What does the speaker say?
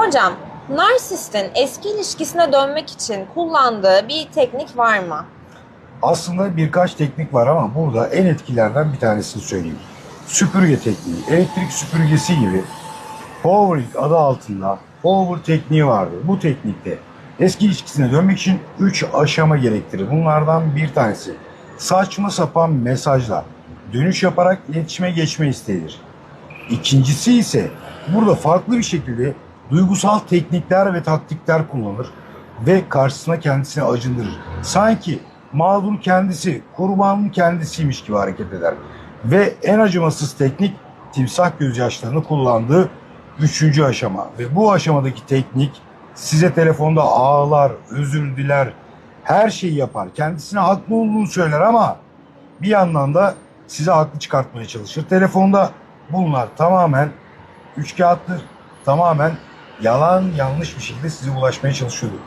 Hocam, narsistin eski ilişkisine dönmek için kullandığı bir teknik var mı? Aslında birkaç teknik var ama burada en etkilerden bir tanesini söyleyeyim. Süpürge tekniği, elektrik süpürgesi gibi Powering adı altında Power tekniği vardır. Bu teknikte eski ilişkisine dönmek için 3 aşama gerektirir. Bunlardan bir tanesi saçma sapan mesajlar dönüş yaparak iletişime geçme isteğidir. İkincisi ise burada farklı bir şekilde duygusal teknikler ve taktikler kullanır ve karşısına kendisini acındırır. Sanki mağdur kendisi, kurbanın kendisiymiş gibi hareket eder. Ve en acımasız teknik timsah gözyaşlarını kullandığı üçüncü aşama. Ve bu aşamadaki teknik size telefonda ağlar, özür diler, her şeyi yapar. Kendisine haklı olduğunu söyler ama bir yandan da size haklı çıkartmaya çalışır. Telefonda bunlar tamamen üç kağıttır. Tamamen yalan yanlış bir şekilde size ulaşmaya çalışıyordur.